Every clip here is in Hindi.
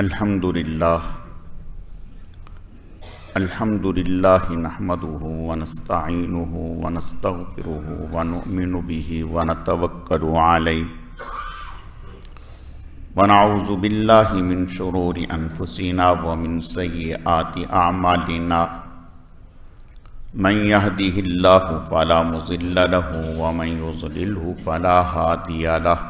अल्हम्दुलिल्लाह अल्हम्दुलिल्लाह नहमदुहु व नस्तईनुहु व नस्तगफिरुहु व नुमिनु बिहि व नतवक्कलु अलैहि व नऊज़ु बिल्लाहि मिन शुरूरि अनफुसिना व मिन सय्यिआति अअमालिना मन यहदिहिल्लाहु फला मुज़िल्ल लहु व मन युज़लिल्हु फला हादिय लहु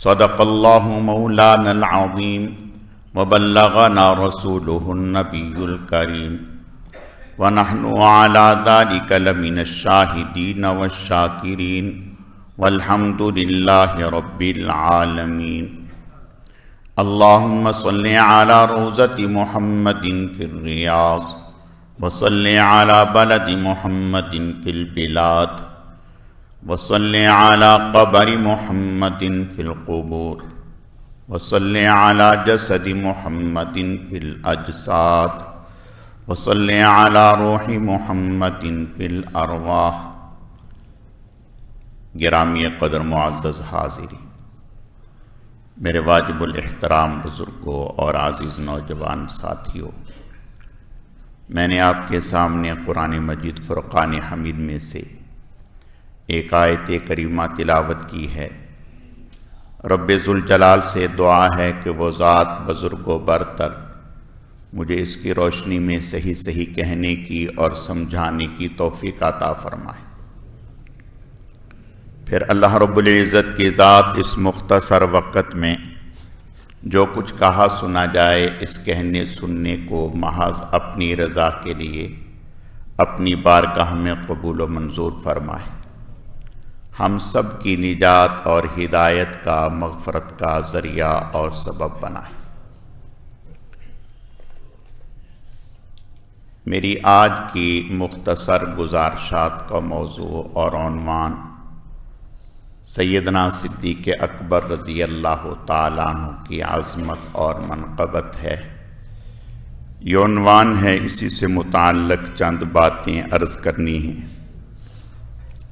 सदक़ल्लाउलानज़ीम वबल्लना रसूल नबीकरीम वनहन आलादारिकलमिन शाहिदीन वशाकिरीन वलहमदिल्ला रबालमीन अल्लाम सल आला रोज़ति महमदिन फ़िरियाज़ वसल आला बलद महमदिन फ़िलबिलात वसल आला कबर महमदिन फ़िलकबूर वसल आला जसद महमदिन फ़िलअजसाद वसल आला रोहि महमदिन फ़िलअरवाह ग्रामी कदर मुआज़ हाजिरी मेरे वाजिबुल एहतराम बुज़ुर्गों और आज़ीज़ नौजवान साथियों मैंने आपके सामने कुरान मजीद फ़ुरक़ान हमीद में से एक आयत करीमा तिलावत की है। रब्ज़ुलजलाल से दुआ है कि वो ज़ात बुज़ुर्ग बरतर, मुझे इसकी रोशनी में सही सही कहने की और समझाने की तोफ़ी अता फरमाए। फिर अल्लाह रब्ज़त की ज़ात इस मुख्तसर वक़्त में जो कुछ कहा सुना जाए, इस कहने सुनने को महज अपनी रज़ा के लिए, अपनी बारगाह में कबूल मंजूर फरमाए। हम सब की निजात और हिदायत का, मगफ़रत का ज़रिया और सबब बनाए। मेरी आज की मुख्तसर गुजारशात का मौजू और अनवान सैदना सिद्दीक अकबर रज़ी अल्लाह तु की आज़मत और मनकबत है। यौनवान है, इसी से मुतक़ चंद बातें अर्ज़ करनी हैं।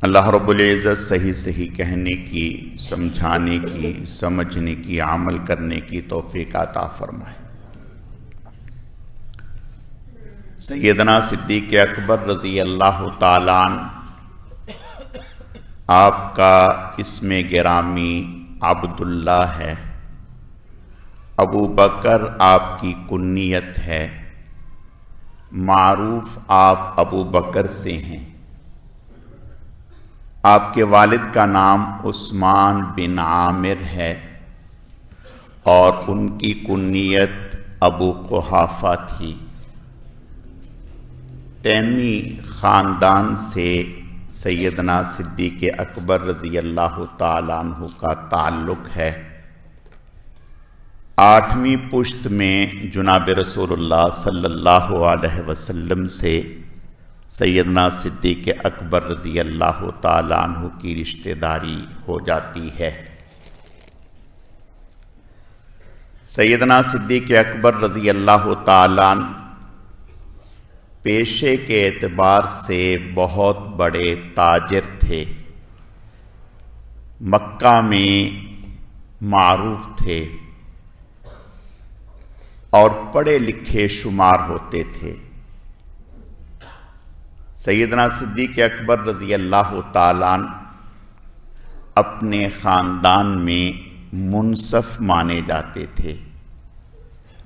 अल्लाह रब्ज़त सही सही कहने की, समझाने की, समझने की, अमल करने की तोफ़ी अता फरमाए। सैदना सिद्दीक अकबर रज़ी अल्लाह तालान आपका इसमें गिरामी अब्दुल्ला है। अबू बकर आपकी कुन्नीत है। मारूफ आप अबू बकर से हैं। आपके वालिद का नाम उस्मान बिन आमिर है और उनकी कुन्नीत अबू कुहाफ़ा थी। तैमी ख़ानदान से सैदना सिद्दीक अकबर रज़ी अल्लाह तु का ताल्लुक़ है। आठवीं पुश्त में जुनाब रसूलुल्लाह सल्लल्लाहु अलैहि वसल्लम से सैदना सिद्दीक अकबर रज़ी अल्लाह तु की रिश्तेदारी हो जाती है। सैदना सिद्दीक अकबर रज़ी अल्लाह तु पेशे के एतबार से बहुत बड़े ताजर थे। मक्का में मरूफ थे और पढ़े लिखे शुमार होते थे। सैदना सिद्दीक अकबर रज़ी अल्लाह तालान अपने ख़ानदान में मुनसफ माने जाते थे।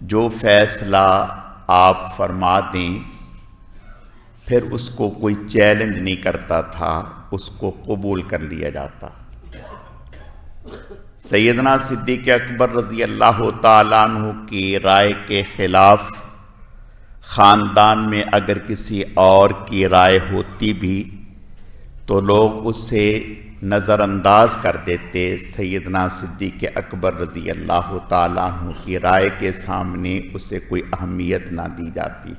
जो फैसला आप फरमा दें, फिर उसको कोई चैलेंज नहीं करता था, उसको कबूल कर लिया जाता। सैदना सिद्दीक अकबर रज़ी अल्लाह तु की राय के ख़िलाफ़ ख़ानदान में अगर किसी और की राय होती भी तो लोग उसे नज़रअंदाज कर देते सैदना सिद्दीक अकबर रज़ी अल्लाह तु की राय के सामने उसे कोई अहमियत ना दी जाती।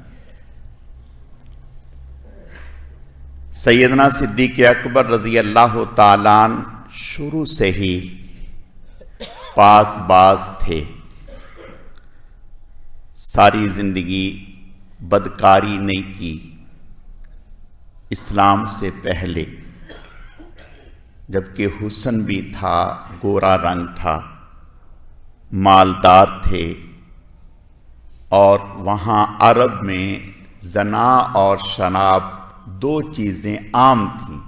सैदना सिद्दीक अकबर रज़ी अल्लाह तालान शुरू से ही पाकबाज थे। सारी ज़िंदगी बदकारी नहीं की। इस्लाम से पहले, जबकि हुसन भी था, गोरा रंग था, मालदार थे, और वहाँ अरब में जना और शनाब दो चीज़ें आम थीं,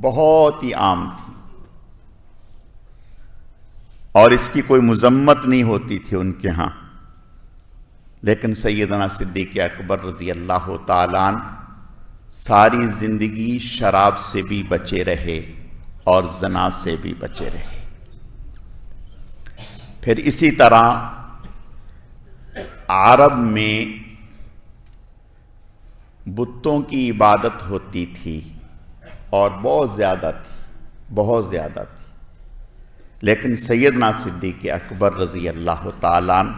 बहुत ही आम थी। और इसकी कोई मजम्मत नहीं होती थी उनके यहाँ। लेकिन सैदना सिद्दीक अकबर रज़ी अल्लाह तालान सारी ज़िंदगी शराब से भी बचे रहे और जना से भी बचे रहे। फिर इसी तरह अरब में बुतों की इबादत होती थी और बहुत ज़्यादा थी, बहुत ज़्यादा थी। लेकिन सैदना सिद्दीक अकबर रज़ी अल्लाह तालान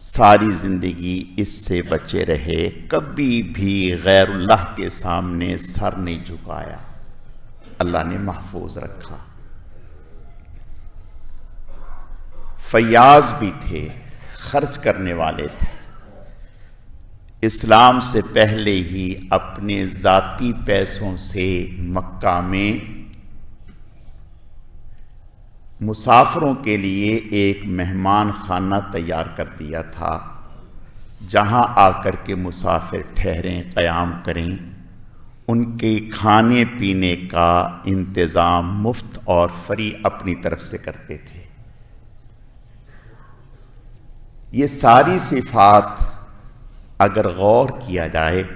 सारी ज़िंदगी इससे बचे रहे, कभी भी गैरुल्लाह के सामने सर नहीं झुकाया। अल्लाह ने महफूज रखा। फयाज भी थे, खर्च करने वाले थे। इस्लाम से पहले ही अपने ज़ाती पैसों से मक्का में मुसाफरों के लिए एक मेहमान खाना तैयार कर दिया था, जहाँ आकर के मुसाफिर ठहरें, क़याम करें। उनके खाने पीने का इंतज़ाम मुफ़्त और फ्री अपनी तरफ़ से करते थे। ये सारी सिफात अगर गौर किया जाए,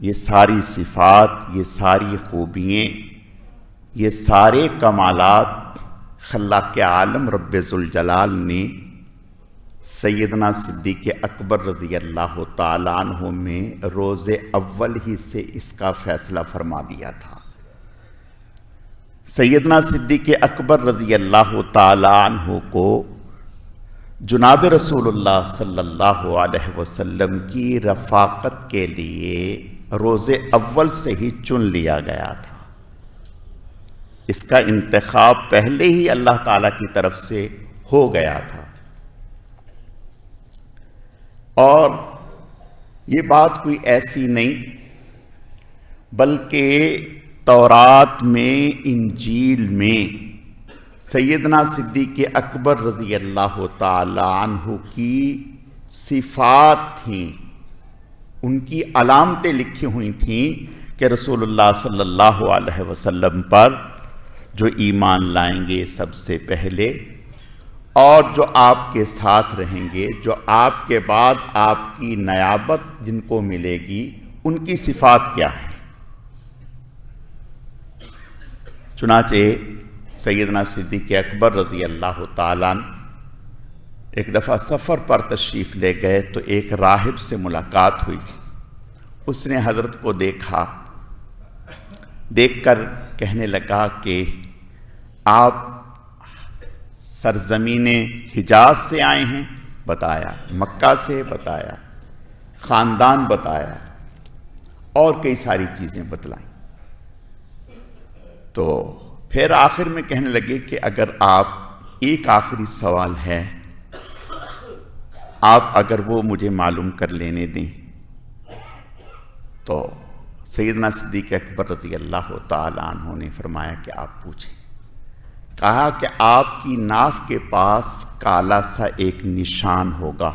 ये सारी सिफात, ये सारी खूबियाँ, ये सारे कमालात खल्ला के आलम रबाल ने सैदना सिद्दीक अकबर रज़ी अल्लाह तु में रोज़ अव्वल ही से इसका फ़ैसला फरमा दिया था। सैदना सिद्दीक अकबर रज़ी अल्लाह तु को जुनाब रसूलुल्लाह सल्लल्लाहु अलैहि वसल्लम की रफ़ाकत के लिए रोज़ अव्वल से ही चुन लिया गया था। इसका इंतखब पहले ही अल्लाह ताला की तरफ़ से हो गया था। और ये बात कोई ऐसी नहीं, बल्कि तौरात में, इंजील में सैदना सिद्दीक अकबर रज़ी अल्लाह तु की सिफात थी। उनकी अलामतें लिखी हुई थीं कि रसूलुल्लाह सल्लल्लाहु अलैहि वसल्लम पर जो ईमान लाएँगे सबसे पहले और जो आपके साथ रहेंगे, जो आपके बाद आपकी नयाबत जिनको मिलेगी, उनकी सिफात क्या है? चुनाचे सैदना सिद्दीक अकबर रज़ी अल्लाह तालान एक दफ़ा सफ़र पर तशरीफ़ ले गए तो एक राहिब से मुलाकात हुई। उसने हज़रत को देखा, देखकर कहने लगा कि आप सरजमीन हिजाज से आए हैं, बताया, मक्का से बताया, ख़ानदान बताया, और कई सारी चीज़ें बतलाई। तो फिर आखिर में कहने लगे कि अगर आप, एक आखिरी सवाल है, आप अगर वो मुझे मालूम कर लेने दें तो सैदना सिद्दीक अकबर रज़ी अल्लाह तु ने फरमाया कि आप पूछें। कहा कि आपकी नाफ के पास काला सा एक निशान होगा।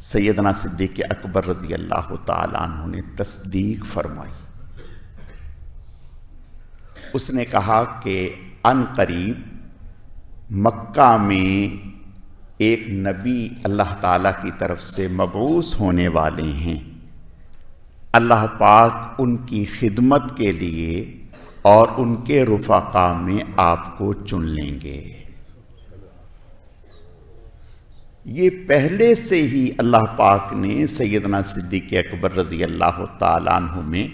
सैदना सिद्दीक अकबर रज़ी अल्लाह तु ने तस्दीक फरमाई। उसने कहा कि अन करीब मक्का में एक नबी अल्लाह ताला की तरफ़ से मबूस होने वाले हैं। अल्लाह पाक उनकी खिदमत के लिए और उनके रुफाका में आपको चुन लेंगे। ये पहले से ही अल्लाह पाक ने सैदना सिद्दीक अकबर रज़ी अल्लाह तु में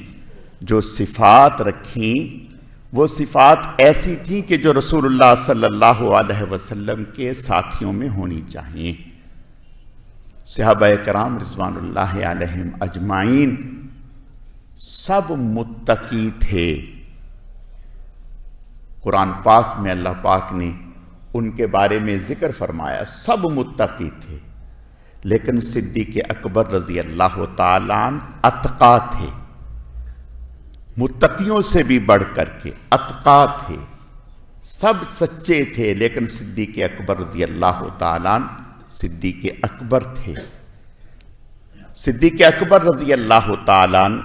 जो सिफात रखी, वो सिफात ऐसी थी कि जो रसूलुल्लाह सल्लल्लाहु अलैहि वसल्लम के साथियों में होनी चाहिए। सहाबा कराम रिजवान अजमाइन सब मुत्तकी थे। कुरान पाक में अल्लाह पाक ने उनके बारे में ज़िक्र फरमाया, सब मुत्तकी थे। लेकिन सिद्दीक अकबर रज़ी अल्लाह तालान अतका थे। मुत्तकियों से भी बढ़ करके अतका थे। सब सच्चे थे, लेकिन सिद्दीक अकबर रज़ी अल्लाह तालान सिद्दीक अकबर थे। सिद्दीक अकबर रज़ी अल्लाह तालान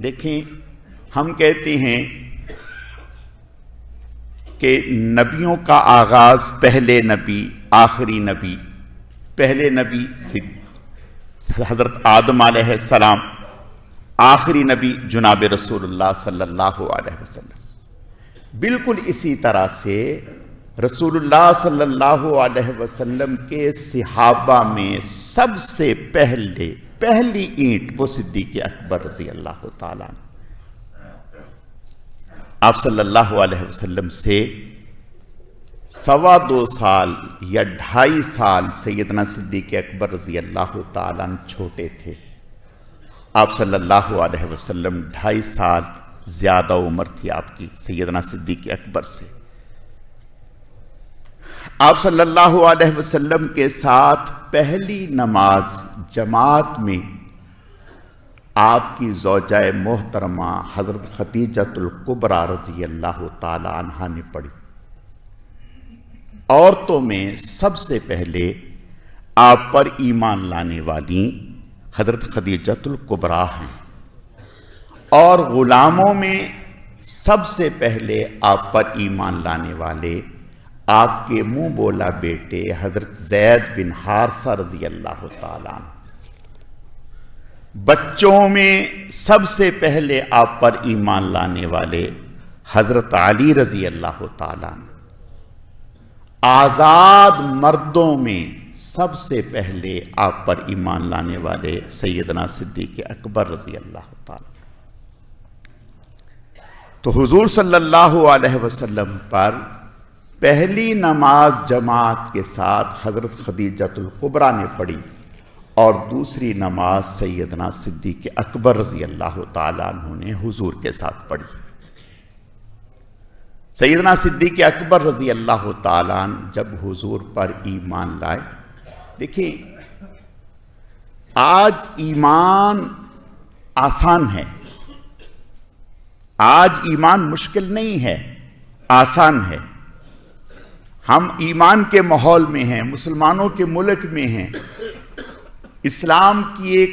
देखें हम कहते हैं कि नबियों का आगाज़ पहले नबी, आखिरी नबी, पहले नबी हज़रत आदम सलाम, आखिरी नबी जुनाब रसूलुल्लाह सल्लल्लाहु अलैहि वसल्लम। बिल्कुल इसी तरह से रसूलुल्लाह सल्लल्लाहु अलैहि वसल्लम के सिहाबा में सबसे पहले, पहली ईंट वो सिद्दीक अकबर रज़ी अल्लाह तला आप सल्लल्लाहु अलैहि वसल्लम से सवा दो साल या ढाई साल सैदना सिद्दीक अकबर रज़ी अल्लाह तन छोटे थे। आप सल्लल्लाहु अलैहि वसल्लम ढाई साल ज़्यादा उम्र थी आपकी सैदना सिद्दीक अकबर से। आप सल्लल्लाहु अलैहि वसल्लम के साथ पहली नमाज़ जमात में आपकी जोजाय मोहतरमा हज़रत खतीजतुल्कुबरा रज़ी अल्लाह तहा ने पढ़ी। औरतों में सबसे पहले आप पर ईमान लाने वाली हज़रत खदीजतुल्कुबरा हैं। और ग़ुलामों में सबसे पहले आप पर ईमान लाने वाले आपके मुँह बोला बेटे हज़रत जैद बिन हारसा रज़ी अल्लाह तला बच्चों में सबसे पहले आप पर ईमान लाने वाले हज़रत अली रज़ी अल्लाह आज़ाद मर्दों में सबसे पहले आप पर ईमान लाने वाले सैदना सिद्दीक अकबर रज़ी अल्लाह तो हुजूर सल्लल्लाहु अलैहि वसल्लम पर पहली नमाज़ जमात के साथ हज़रत खदीजतुल कुबरा ने पढ़ी। और दूसरी नमाज़ सैदना सिद्दीक अकबर रज़ी अल्लाह तु ने हुजूर के साथ पढ़ी। सैदना सिद्दीक अकबर रज़ी अल्लाह तालान जब हुजूर पर ईमान लाए, देखिए, आज ईमान आसान है। आज ईमान मुश्किल नहीं है, आसान है। हम ईमान के माहौल में हैं, मुसलमानों के मुल्क में हैं इस्लाम की एक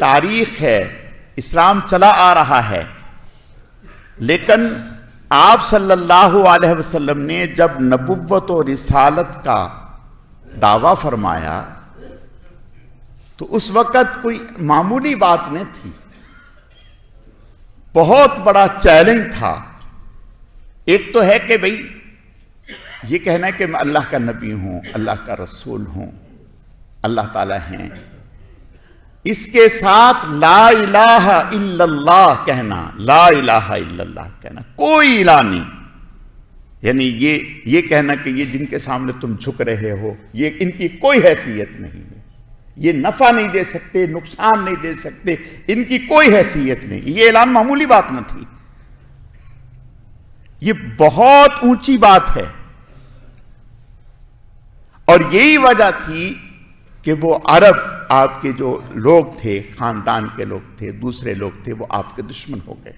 तारीख है, इस्लाम चला आ रहा है। लेकिन आप सल्लल्लाहु अलैहि वसल्लम ने जब नबुवत और रिसालत का दावा फरमाया तो उस वक़्त कोई मामूली बात नहीं थी। बहुत बड़ा चैलेंज था। एक तो है कि भाई, ये कहना है कि मैं अल्लाह का नबी हूँ, अल्लाह का रसूल हूँ। अल्लाह ताला हैं। इसके साथ ला इलाहा इल्लल्लाह कहना, ला इलाहा इल्लल्लाह कहना कोई इला नहीं। यानी ये ये कहना कि ये जिनके सामने तुम झुक रहे हो, ये इनकी कोई हैसियत नहीं है। ये नफा नहीं दे सकते, नुकसान नहीं दे सकते, इनकी कोई हैसियत नहीं। ये ऐलान मामूली बात न थी। ये बहुत ऊँची बात है। और यही वजह थी कि वो अरब आपके जो लोग थे, खानदान के लोग थे, दूसरे लोग थे, वो आपके दुश्मन हो गए।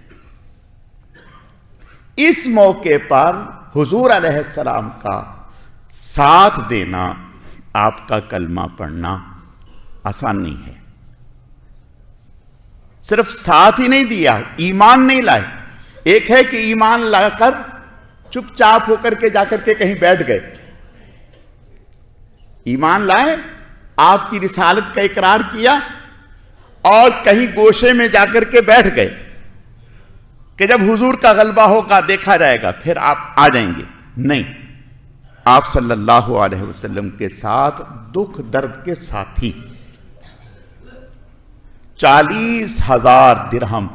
इस मौके पर हुजूर अलैहिस्सलाम का साथ देना, आपका कलमा पढ़ना आसान नहीं है। सिर्फ़ साथ ही नहीं दिया, ईमान नहीं लाए। एक है कि ईमान लाकर चुपचाप होकर के जाकर के कहीं बैठ गए। ईमान लाए आपकी रिसालत का इकरार किया और कहीं गोशे में जाकर के बैठ गए कि जब हुजूर का गलबा होगा, देखा जाएगा, फिर आप आ जाएँगे। नहीं। आप सल्लल्लाहु अलैहि वसल्लम के साथ, दुख दर्द के साथी। चालीस हज़ार दिरहम,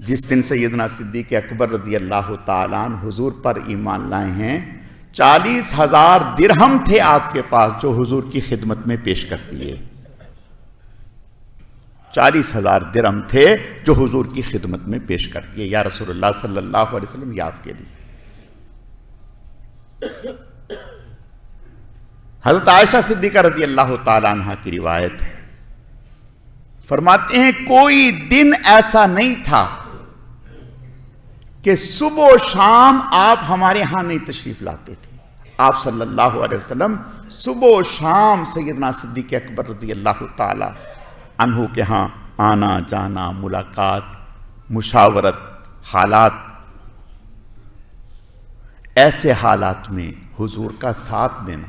जिस दिन सैदना सिद्दीक अकबर रज़ी अल्लाह तालान हुजूर पर ईमान लाए हैं चालीस हज़ार दिरहम थे आपके पास जो हुजूर की खिदमत में पेश कर दिए चालीस हज़ार दिरहम थे जो हुजूर की खिदमत में पेश कर दिए या रसूलुल्लाह सल्लल्लाहु अलैहि वसल्लम, या आपके लिए। हज़रत आयशा सिद्दीका रदी अल्लाह तला की रिवायत है। फरमाते हैं, कोई दिन ऐसा नहीं था कि सुबह शाम आप हमारे यहाँ नहीं तशरीफ़ लाते थे। आप सल्लल्लाहु अलैहि वसल्लम सुबह शाम सैदना सिद्दीक अकबर रज़ी अल्लाह अनहु के यहाँ आना, जाना, मुलाकात, मुशावरत, हालात, ऐसे हालात में हुजूर का साथ देना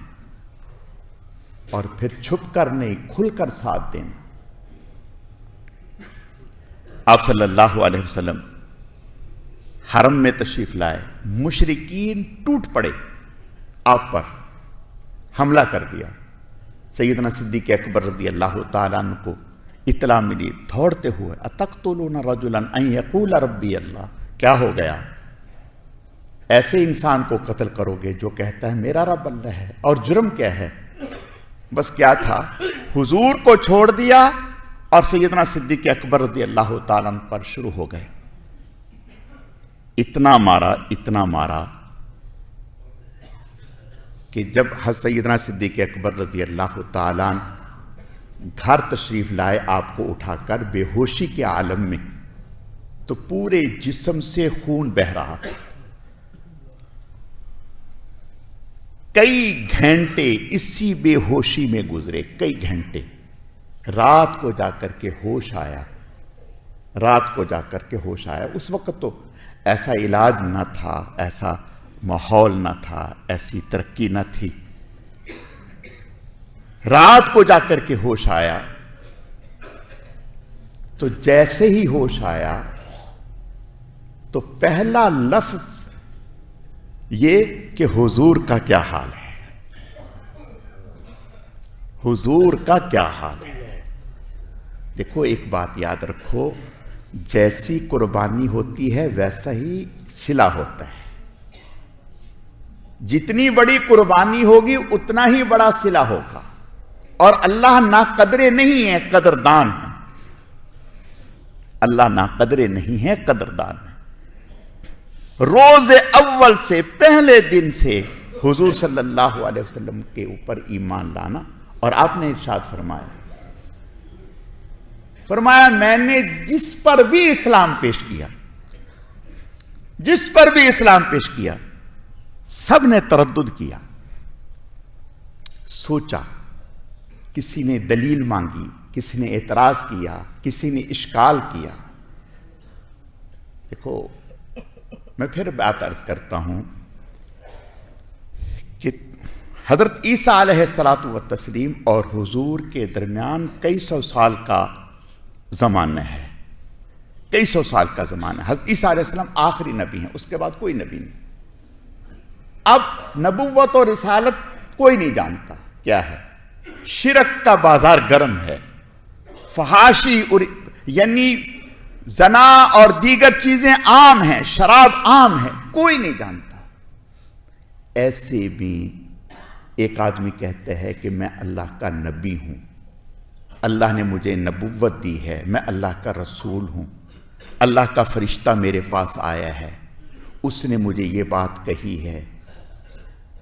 और फिर छुप कर नहीं खुलकर साथ देना। आप सल्लल्लाहु अलैहि वसल्लम हरम में तशरीफ़ लाए, मुशरकिन टूट पड़े, आप पर हमला कर दिया। सैदना सिद्दीक अकबर रज़ी अल्लाह तन को इतला मिली, दौड़ते हुए अतक तो लो न रजुलन यकूल रब्बी अल्लाह, क्या हो गया? ऐसे इंसान को कत्ल करोगे जो कहता है, मेरा रब अल्लाह है, और जुर्म क्या है? बस क्या था? हुजूर को छोड़ दिया, और सैदना सिद्दीक अकबर रज़ी अल्लाह तन पर शुरू हो गए। इतना मारा इतना मारा, कि जब हज सैदना सिद्दीक अकबर रज़ी अल्लाह तन घर तशरीफ़ लाए आपको उठाकर बेहोशी के आलम में तो पूरे जिसम से खून बह रहा था। कई घंटे इसी बेहोशी में गुजरे, कई घंटे। रात को जाकर के होश आया, रात को जाकर के होश आया। उस वक्त तो ऐसा इलाज न था, ऐसा माहौल न था, ऐसी तरक्की न थी। रात को जाकर के होश आया। तो जैसे ही होश आया तो पहला लफ्ज ये कि हुजूर का क्या हाल है? हुजूर का क्या हाल है? देखो, एक बात याद रखो जैसी कुर्बानी होती है, वैसा ही सिला होता है। जितनी बड़ी कुर्बानी होगी, उतना ही बड़ा सिला होगा। और अल्लाह ना कदरे नहीं है, कदरदान है। अल्लाह ना कदरे नहीं है, कदरदान है। रोज अव्वल से पहले दिन से हुजूर सल्लल्लाहु अलैहि वसल्लम के ऊपर ईमान लाना, और आपने इरशाद फरमाया। फरमाया, मैंने जिस पर भी इस्लाम पेश किया, जिस पर भी इस्लाम पेश किया, सबने तरद किया। सोचा, किसी ने दलील मांगी, किसी ने एतराज़ किया, किसी ने इश्काल किया। देखो, मैं फिर बात अर्ज़ करता हूँ कि हज़रत ईसा सलात व तस्लीम और हुजूर के दरमियान कई सौ साल का ज़माना है। कई सौ साल का ज़माना है। ईसा आखिरी नबी हैं, उसके बाद कोई नबी नहीं। अब नबुवत और रिसालत कोई नहीं जानता क्या है। शिरक का बाज़ार गर्म है। फहाशी और यानी जना और दीगर चीज़ें आम हैं, शराब आम है, कोई नहीं जानता। ऐसे भी एक आदमी कहते हैं कि मैं अल्लाह का नबी हूँ। अल्लाह ने मुझे नबुवत दी है, मैं अल्लाह का रसूल हूँ। अल्लाह का फरिश्ता मेरे पास आया है। उसने मुझे ये बात कही है।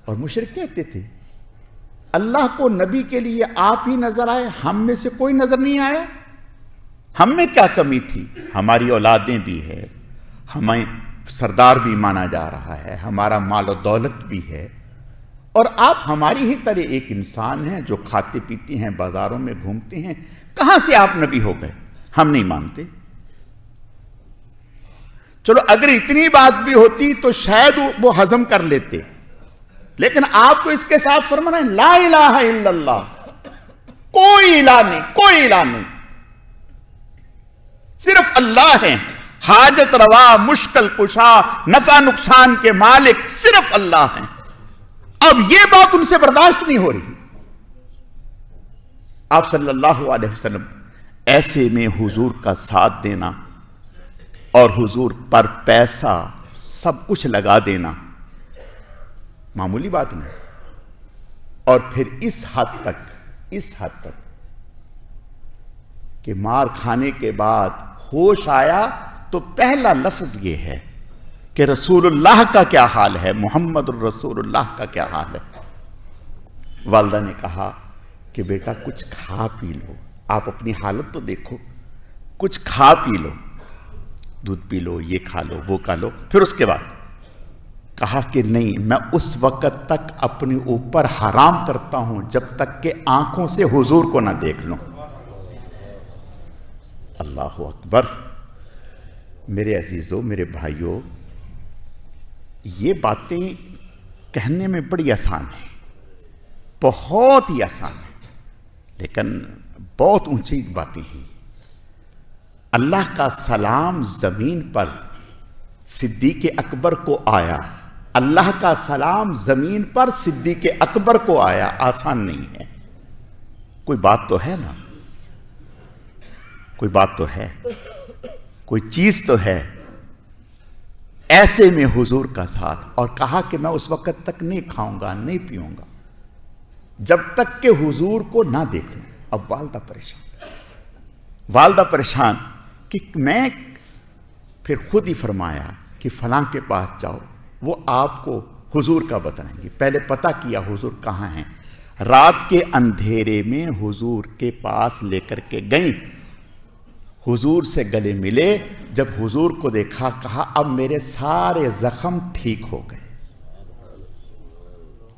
और मुशरक कहते थे, अल्लाह को नबी के लिए आप ही नज़र आए, हम में से कोई नज़र नहीं आया। हम में क्या कमी थी? हमारी औलादें भी है, हमें सरदार भी माना जा रहा है, हमारा माल और दौलत भी है। और आप हमारी ही तरह एक इंसान हैं जो खाते पीते हैं, बाजारों में घूमते हैं। कहाँ से आप नबी हो गए? हम नहीं मानते। चलो, अगर इतनी बात भी होती तो शायद वो हजम कर लेते। लेकिन आपको इसके साथ फरमाना है ला इलाहा इल्लल्लाह। कोई इला नहीं, कोई इला नहीं। सिर्फ़ अल्लाह है। हाजत रवा, मुश्किल कुशा, नफा नुकसान के मालिक सिर्फ़ अल्लाह है। अब यह बात उनसे बर्दाश्त नहीं हो रही। आप सल्लल्लाहु अलैहि वसल्लम, ऐसे में हुजूर का साथ देना और हुजूर पर पैसा, सब कुछ लगा देना, मामूली बात नहीं। और फिर इस हद तक, इस हद तक कि मार खाने के बाद होश आया तो पहला लफ्ज यह है कि रसूलुल्लाह का क्या हाल है? मोहम्मद रसूलुल्लाह का क्या हाल है? वालदा ने कहा कि बेटा, कुछ खा पी लो। आप अपनी हालत तो देखो। कुछ खा पी लो। दूध पी लो, ये खा लो, वो खा लो। फिर उसके बाद कहा कि नहीं, मैं उस वक्त तक अपने ऊपर हराम करता हूँ, जब तक के आँखों से हुजूर को ना देख लूँ। अल्लाह अकबर। मेरे अजीज़ों, मेरे भाइयों ये बातें कहने में बड़ी आसान है। बहुत ही आसान है। लेकिन बहुत ऊँची बातें हैं। अल्लाह का सलाम ज़मीन पर सिद्दीक अकबर को आया। अल्लाह का सलाम ज़मीन पर सिद्दीक अकबर को आया। आसान नहीं है। कोई बात तो है ना? कोई बात तो है। कोई चीज़ तो है। ऐसे में हुजूर का साथ और कहा कि मैं उस वक्त तक नहीं खाऊँगा, नहीं पीऊँगा। जब तक के हुजूर को ना देख लू अब वालदा परेशान। वालदा परेशान कि मैं फिर खुद ही फरमाया कि फलां के पास जाओ, वो आपको हुजूर का बताएँगे। पहले पता किया हुजूर कहाँ हैं। रात के अंधेरे में हुजूर के पास लेकर के गई। हुजूर से गले मिले। जब हुजूर को देखा, कहा, अब मेरे सारे जख्म ठीक हो गए।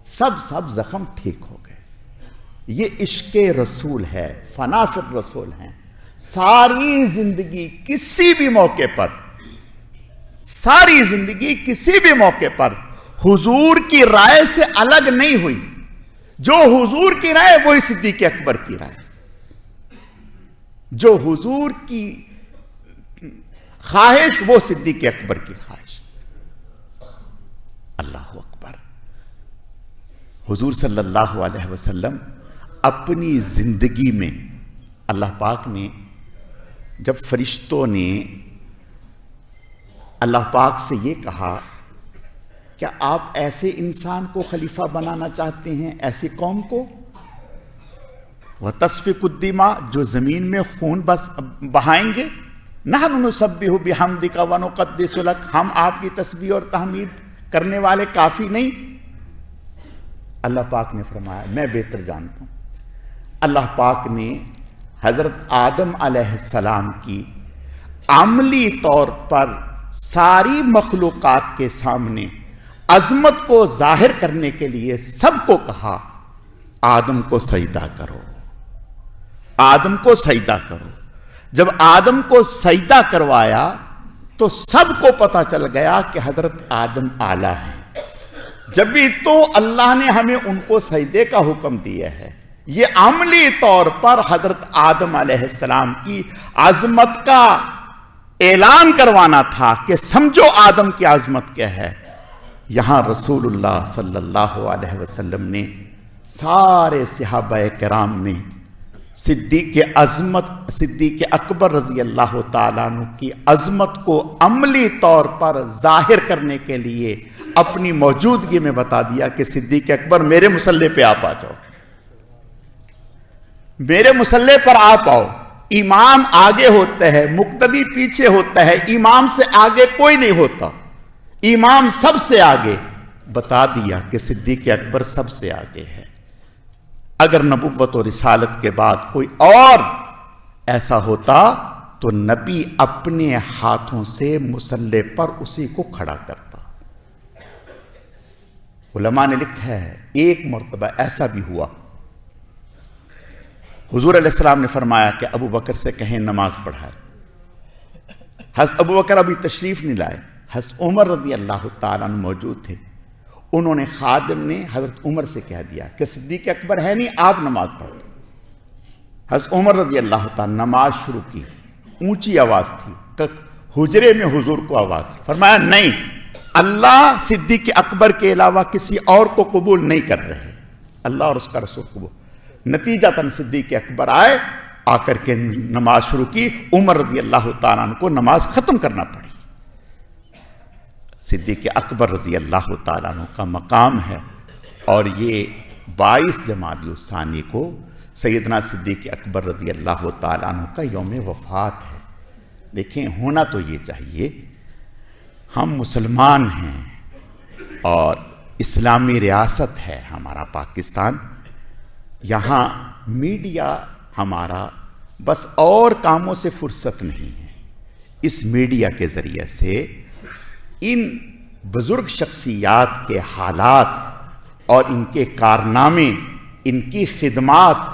सब सब जख्म ठीक हो गए। ये इश्क रसूल है फनाफिर रसूल हैं। सारी ज़िंदगी किसी भी मौके पर, सारी ज़िंदगी किसी भी मौके पर हुजूर की राय से अलग नहीं हुई। जो हुजूर की राय, वही सिद्दीक अकबर की राय। जो हुजूर की ख्वाहिश, वो सिद्दीक अकबर की ख्वाहिश। अल्लाह अकबर। हुजूर सल्लल्लाहु अलैहि वसल्लम अपनी ज़िंदगी में अल्लाह पाक ने, जब फरिश्तों ने अल्लाह पाक से ये कहा, क्या आप ऐसे इंसान को खलीफा बनाना चाहते हैं, ऐसी कौम को? वह तस्फिकुद्दीमा जो ज़मीन में खून बस बहाएँगे। नहन सब हमदी का वनकदसलक हम आपकी तस्वीर और तहमीद करने वाले काफ़ी नहीं। अल्लाह पाक ने फरमाया, मैं बेहतर जानता हूँ। अल्लाह पाक ने हज़रत आदम सलाम की आमली तौर पर सारी मखलूक़ात के सामने अजमत को ज़ाहिर करने के लिए सबको कहा, आदम को सईदा करो। आदम को सईदा करो। जब आदम को सईदा करवाया तो सबको पता चल गया कि हज़रत आदम आला है। जब भी तो अल्लाह ने हमें उनको सईदे का हुक्म दिया है। ये अमली तौर पर हज़रत आदम सलाम की आजमत का ऐलान करवाना था कि समझो आदम की आजमत क्या है। यहाँ रसूलुल्लाह सल्लल्लाहु अलैहि वसल्लम ने सारे सिहाब कराम में सिद्दीक अजमत, सिद्दीक अकबर रज़ी अल्लाह तु की अजमत को अमली तौर पर ज़ाहिर करने के लिए अपनी मौजूदगी में बता दिया कि सिद्दीक अकबर मेरे मुसल्ले पे आप आ जाओ। मेरे मुसल्ले पर आप आओ। इमाम आगे होते हैं, मुक्तदी पीछे होता है, इमाम से आगे कोई नहीं होता। इमाम सबसे आगे। बता दिया कि सिद्दीक अकबर सबसे आगे है। अगर नबुवत और रिसालत के बाद कोई और ऐसा होता तो नबी अपने हाथों से मुसल्ले पर उसी को खड़ा करता। उलमा ने लिखा है, एक मरतबा ऐसा भी हुआ। हुजूर अलैहिस्सलाम ने फरमाया कि अबू बकर से कहें, नमाज़ पढ़ाए। हज़रत अबू बकर अभी तशरीफ़ नहीं लाए। हज़रत उमर रज़ी अल्लाह तआला मौजूद थे। उन्होंने खादम ने हज़रत उमर से कह दिया कि सिद्दीक अकबर है नहीं, आप नमाज़ पढ़ो। हज़रत उमर रज़ी अल्लाह नमाज़ शुरू की, ऊँची आवाज़ थी हुजरे में हुजूर को आवाज़, फरमाया, नहीं, अल्लाह सिद्दीक अकबर के अलावा किसी और को कबूल नहीं कर रहे अल्लाह और उसका रसूल कबूल। नतीजतन सिद्दीक अकबर आए, आकर के नमाज़ शुरू की, उमर रज़ी अल्लाह तन को नमाज़ ख़त्म करना पड़ी। सिद्दीक अकबर रज़ी अल्लाह तु का मकाम है और ये बाईस जमाली सानी को सैदना सिद्दीक अकबर रज़ी अल्लाह तु का योम वफ़ात है। देखें होना तो ये चाहिए, हम मुसलमान हैं और इस्लामी रियासत है हमारा पाकिस्तान। यहाँ मीडिया हमारा बस और कामों से फुर्सत नहीं है। इस मीडिया के ज़रिए से इन बुज़ुर्ग शख्सियात के हालात और इनके कारनामे, इनकी खिदमात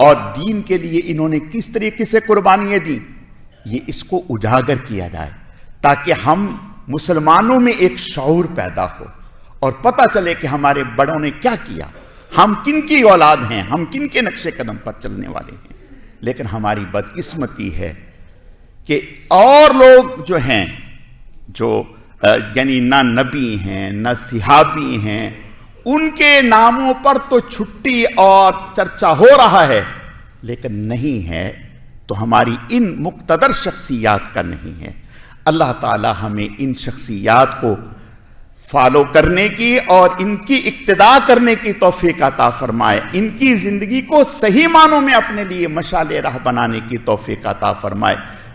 और दीन के लिए इन्होंने किस तरीके से कुर्बानियाँ दी, ये इसको उजागर किया जाए ताकि हम मुसलमानों में एक शौर पैदा हो और पता चले कि हमारे बड़ों ने क्या किया। हम किन की औलाद हैं? हम किन के नक्शे कदम पर चलने वाले हैं? लेकिन हमारी बदकिस्मती है कि और लोग जो हैं, जो यानी ना नबी हैं, ना सिहाबी हैं, उनके नामों पर तो छुट्टी और चर्चा हो रहा है, लेकिन नहीं है तो हमारी इन मुक्तदर शख्सियात का नहीं है। अल्लाह ताला हमें इन शख्सियात को फॉलो करने की और इनकी इक्तदा करने की तोफ़ी अता फरमाए। इनकी ज़िंदगी को सही मानों में अपने लिए मशाल राह बनाने की तोफ़ी अता फरमाए।